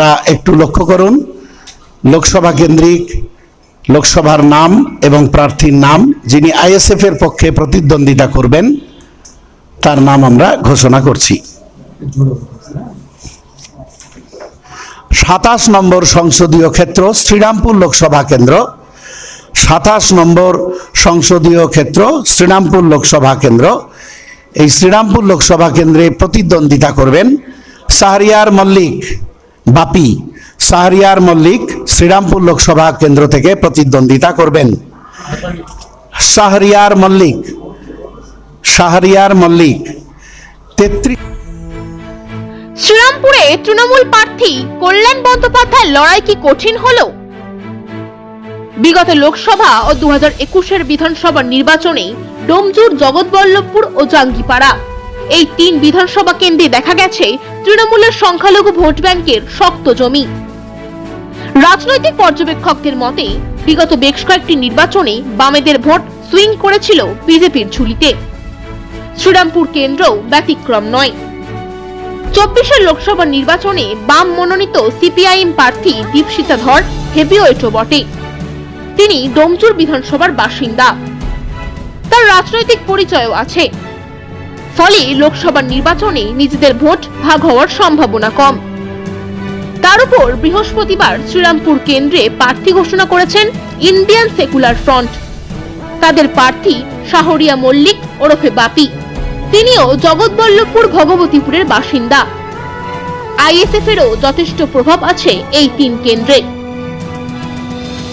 আপনারা একটু লক্ষ্য করুন, লোকসভা কেন্দ্রিক লোকসভার নাম এবং প্রার্থীর নাম, যিনি আইএসএফ এর পক্ষে প্রতিদ্বন্দ্বিতা করবেন, তার নাম আমরা ঘোষণা করছি। সাতাশ নম্বর সংসদীয় ক্ষেত্র, শ্রীরামপুর লোকসভা কেন্দ্র। সাতাশ নম্বর সংসদীয় ক্ষেত্র, শ্রীরামপুর লোকসভা কেন্দ্র। এই শ্রীরামপুর লোকসভা কেন্দ্রে প্রতিদ্বন্দ্বিতা করবেন শাহরিয়ার মল্লিক। বাপি শাহরিয়ার মল্লিক শ্রীরামপুর লোকসভা কেন্দ্র থেকে প্রতিদ্বন্দ্বিতা করবেন। শাহরিয়ার মল্লিক শাহরিয়ার মল্লিক তেত্রিশ শ্রীরামপুরে তৃণমূল প্রার্থী কল্যাণ বন্দ্যোপাধ্যায়ের লড়াই কি কঠিন হলো? বিগত লোকসভা ও দু হাজার একুশের বিধানসভা নির্বাচনে ডোমজুর জগৎবল্লভপুর ও জাঙ্গিপাড়া। এই তিন বিধানসভা কেন্দ্রে দেখা গেছে তৃণমূলের সংখ্যালঘু ভোট ব্যাংকের শক্ত জমি। রাজনৈতিক পর্যবেক্ষকদের মতে, বিগত বেশ কয়েকটি নির্বাচনে বামেদের ভোট সুইং করেছিল বিজেপির ঝুলিতে। শ্রীরামপুর কেন্দ্রও ব্যতিক্রম নয়। চব্বিশের লোকসভা নির্বাচনে বাম মনোনীত সিপিআইএম প্রার্থী দীপশিতা ধর হেভিওয়েটও বটে। তিনি ডোমচুর বিধানসভার বাসিন্দা। তার রাজনৈতিক পরিচয়ও আছে। ফলে লোকসভা নির্বাচনে নিজেদের ভোট ভাগ হওয়ার সম্ভাবনা কম। তার উপর বৃহস্পতিবার শ্রীরামপুর কেন্দ্রে প্রার্থী ঘোষণা করেছেন ইন্ডিয়ান সেকুলার ফ্রন্ট। তাদের প্রার্থী শাহরিয়া মল্লিক ওরফে বাপি। তিনিও জগৎবল্লভপুর ভগবতীপুরের বাসিন্দা। আইএসএফ এরও যথেষ্ট প্রভাব আছে এই তিন কেন্দ্রে।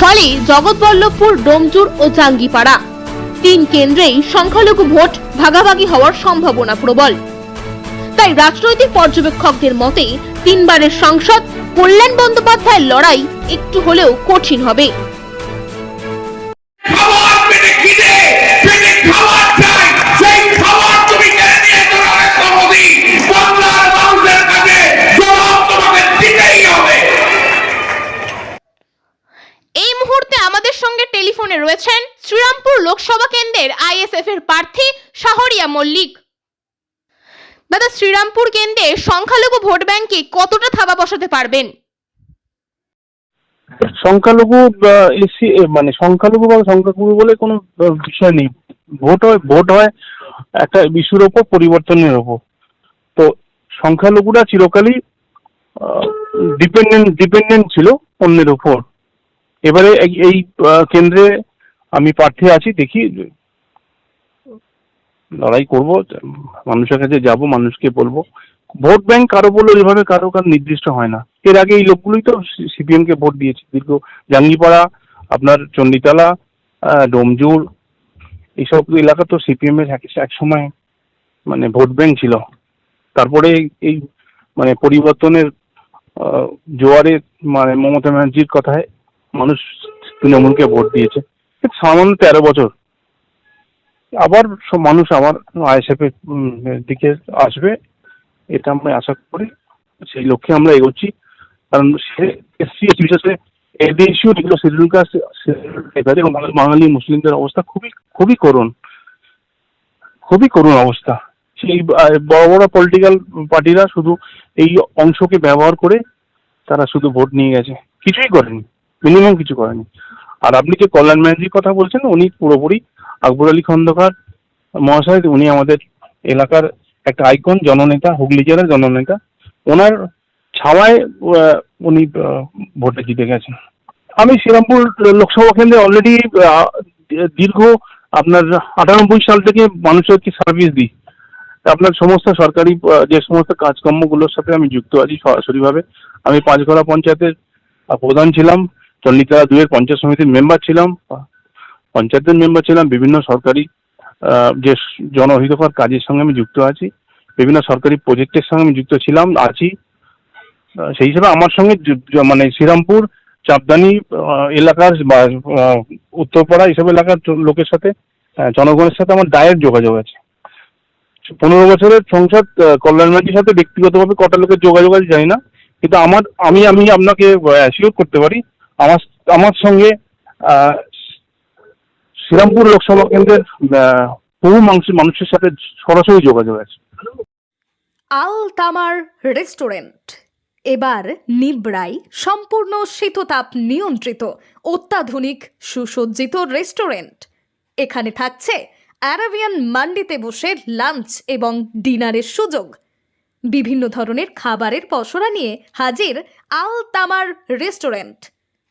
ফলে জগৎবল্লভপুর, ডোমজুর ও জাঙ্গিপাড়া তিন কেন্দ্রেই সংখ্যালঘু ভোট ভাগাভাগি হওয়ার সম্ভাবনা প্রবল। তাই রাজনৈতিক পর্যবেক্ষকদের মতে তিনবারের সংসদ কল্যাণ বন্দ্যোপাধ্যায়ের লড়াই একটু হলেও কঠিন হবে। টেলিফোনে রয়েছেন শ্রীরামপুর লোকসভা কেন্দ্রের আইএসএফ এর প্রার্থী শাহরিয়া মল্লিক। দাদা, শ্রীরামপুর কেন্দ্রে সংখ্যালঘু ভোট ব্যাংকে কতটা থাবা বসাতে পারবেন? সংখ্যালঘু এসি মানে সংখ্যালঘু বা সংখ্যাগুরু বলে কোনো বিষয় নেই। ভোট হয় ভোট হয় একটা ইস্যুর ওপর, পরিবর্তনের ওপর। তো সংখ্যালঘুরা চিরকালই ডিপেন্ডেন্ট ডিপেন্ডেন্ট ছিল অন্যের ওপর। এবারে এই- কেন্দ্রে আমি প্রার্থী আছি, দেখি লড়াই করব, মানুষের কাছে যাব, মানুষকে বলব। ভোট ব্যাংক কারও বলল এভাবে কারও কার নির্দিষ্ট হয় না। এর আগে এই লোকগুলোই তো সিপিএম কে ভোট দিয়েছে। দীর্ঘ জাঙ্গিপাড়া, আপনার চণ্ডীতলা ডোমজুর, এইসব এলাকা তো সিপিএম এর এক- সময় মানে ভোট ব্যাংক ছিল। তারপরে এই মানে পরিবর্তনের জোয়ারে মানে মমতা ব্যানার্জির কথায় মানুষ তৃণমূলকে ভোট দিয়েছে। সামান্য তেরো বছর। আবার সব মানুষ আবার আইএসএফ এর দিকে আসবে, এটা আমরা আশা করি। সেই লক্ষ্যে আমরা এগোচ্ছি। কারণ সে এদেশীয় যেগুলো শিডিউল এবং বাঙালি, মুসলিমদের অবস্থা খুবই খুবই করুণ। খুবই করুণ অবস্থা। সেই বড় বড় পলিটিক্যাল পার্টিরা শুধু এই অংশকে ব্যবহার করে তারা শুধু ভোট নিয়ে গেছে। কিছুই করেনি। মিনিমাম কিছু করেনি। আর আপনি যে কল্যাণ ব্যানার্জির কথা বলছেন, উনি পুরোপুরি আকবর আলী খন্দকার মহাশয়, উনি আমাদের এলাকার একটা আইকন জননেতা, হুগলি জেলার জননেতা। ওনার ছাওয়ায় উনি ভোটে জিতে গেছেন। আমি শ্রীরামপুর লোকসভা কেন্দ্রে অলরেডি দীর্ঘ আপনার আটানব্বই সাল থেকে মানুষকে সার্ভিস দিই। আপনার সমস্ত সরকারি যে সমস্ত কাজকর্মগুলোর সাথে আমি যুক্ত আছি সরাসরিভাবে। আমি পাঁচগড়া পঞ্চায়েতের প্রধান ছিলাম। চন্ডিতলা দুয়ের পঞ্চায়েত সমিতির মেম্বার ছিলাম, পঞ্চায়েতের মেম্বার ছিলাম, বিভিন্ন সরকারি যে জনহিতকর কাজের সঙ্গে আমি যুক্ত আছি, বিভিন্ন সরকারি প্রজেক্টের সঙ্গে আমি যুক্ত ছিলাম, আছি। সেই হিসাবে আমার সঙ্গে মানে শ্রীরামপুর, চাপদানি এলাকার বা উত্তরপাড়া এইসব এলাকার লোকের সাথে জনগণের সাথে আমার ডায়ের যোগাযোগ আছে। পনেরো বছরের সংসদ কল্যাণ সাথে ব্যক্তিগতভাবে কটা লোকের যোগাযোগ আছে জানি না, কিন্তু আমার, আমি আমি আপনাকে অ্যাসিওর করতে পারি আমার আমার সঙ্গে শ্রীরামপুর লোকসভা কেন্দ্রের বহু মানুষ, মানুষের সাথে সরাসরি যোগাযোগ আছে। আল তামার রেস্টুরেন্ট। এবার নিবড়াই সম্পূর্ণ শীততাপ নিয়ন্ত্রিত, অত্যাধুনিক, সুসজ্জিত রেস্টুরেন্ট। এখানে থাকছে অ্যারাবিয়ান মান্ডিতে বসে লাঞ্চ এবং ডিনারের সুযোগ। বিভিন্ন ধরনের খাবারের পসরা নিয়ে হাজির আল তামার রেস্টুরেন্ট।